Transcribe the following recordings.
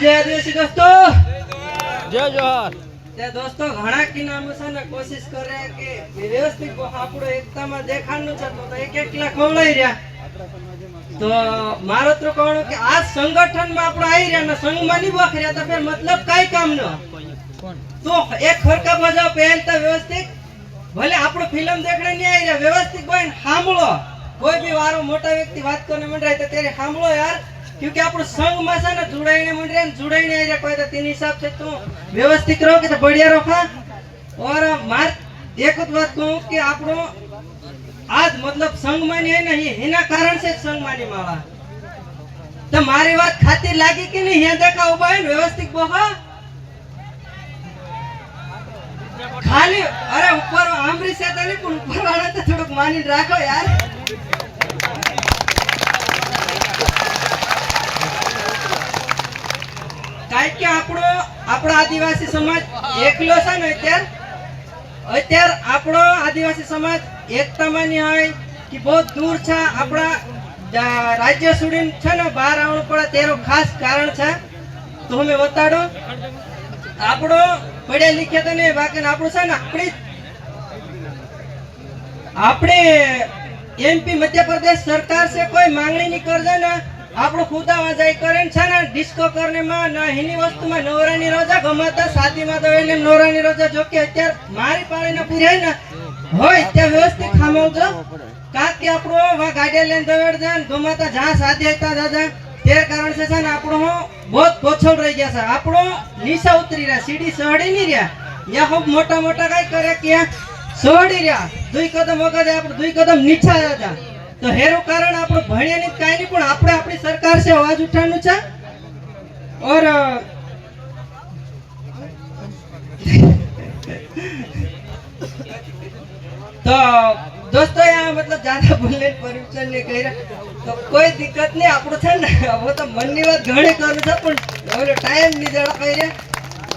જય આદિવાસી દોસ્તો. જય જોહાર. તે દોસ્તો ઘણા કિનામો છે ને કોશિશ કરે કે વ્યવસ્થિત આપણો એકતામાં દેખાડનું છે તો એક એકલા ખવડાઈ રહ્યા. તો મારો તો કહું કે આ સંગઠનમાં આપણે આવી રહ્યા ને સંઘમાં નહીં બખર્યા તો ફેર મતલબ કઈ કામ નો તો એક ખરકા બજાવ પહેલતા વ્યવસ્થિત. ભલે આપણો ફિલ્મ દેખણે નહીં આવી રહ્યા વ્યવસ્થિત કોઈ સાંભળો. કોઈ બી વારો મોટા વ્યક્તિ વાત કરીને મંડરાય તો ત્યારે સાંભળો યાર. क्योंकि आप संघ में से ना जुड़ाई मुंड रहे जुड़ाई नहीं रहा कोई तो तीन हिसाब से तू व्यवस्थित रहो कि तो बढ़िया रखा और मार एक बात कहूँ कि आप आज मतलब संघ मानी है नहीं एना कारण से संघ मानी मावा तो मारी बात खातिर लागी कि नहीं यहाँ देखा उभा है व्यवस्थित बोहा ખાલી અરે ઉપર આમરી સેતા નહીં પણ ઉપર વાળા તો થોડુંક માની રાખો યાર કારણ કે આપણો આપણો આદિવાસી સમાજ એકલો છે ને અત્યારે? અત્યારે આપણો આદિવાસી સમાજ એકતામાં નહીં હોય કે બહુ દૂર છે, આપણા રાજ્ય સુધીને છે ને બહાર આવવું પડે તેનું ખાસ કારણ છે. તો અમે બતાડો. આપણો પડ્યા લીખ્યા તો નહીં, બાકી આપણું છે ને આપણી આપણે એમપી મધ્યપ્રદેશ સરકાર છે, કોઈ માંગણી નહીં કરજે ને આપણું ખુદા વાજાઈ કરે છે ને ડિસ્કો કરને માં, ના એની વસ્તુમાં નવરાની રોજા ગમાતા સાદીમાં તો એને નવરાની રોજા જો કે અત્યારે મારી પાળીને પૂરે ને, હોય ત્યાં વ્યવસ્થિત ખામવજો કાક કે આપણો વા ગાડી લઈને દવેડ જાય ગમાતા, જ્યાં શાદી હતા દાદા, તે કારણ છે ને આપણો બહુ પોછળ રહી ગયા છે. આપણો નીચા ઉતરી રહ્યા, સીડી સહડી નહીં રહ્યા. યા ખૂબ મોટા મોટા કઈ કરે કે સહડી રહ્યા. દુઈ કદમ વગર આપણે, દુઈ કદમ નીચા હતા. તો હેરું કારણ આપણે ભણ્યા નહીં કઈ નહીં, પણ આપણે આપણી સરકાર છે, અવાજ ઉઠાવવાનું છે? ઓર તો, દોસ્તો આ મતલબ જ્યાદા બોલને પરમિશન ને કહી તો કોઈ દિક્કત નહીં, આપણું છે ને, હવે તો મનની વાત ઘણી કરું છે, પણ હવે ટાઈમ નહીં જળ કહી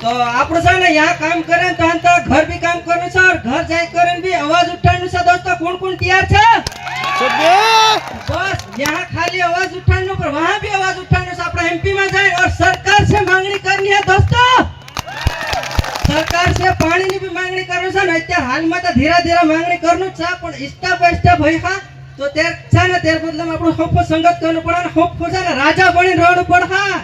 તો આપણે છે ને, યા કામ કરે તો ઘર બી કામ કરવું છે ઘર જાય કરે બી અવાજ ઉઠાવવાનું છે. દોસ્તો, કોણ કોણ તૈયાર છે? यहाँ खाली आवाज उठाने पर वहाँ भी आवाज उठाने से अपना एमपी में जाए और सरकार से मांगनी करनी है दोस्तों સરકાર છે પાણીની બી માંગણી કરવું છે ને અત્યારે હાલમાં તો ધીરે ધીરે માંગણી કરવું જ છે પણ સ્ટેપ બાય સ્ટેપ હોય હા તો ત્યાર છે ને ત્યાર બદલામાં આપણું હોફો સંગત કરવું પડે ને હોફો છે ને રાજા બની રહેવું પડે હા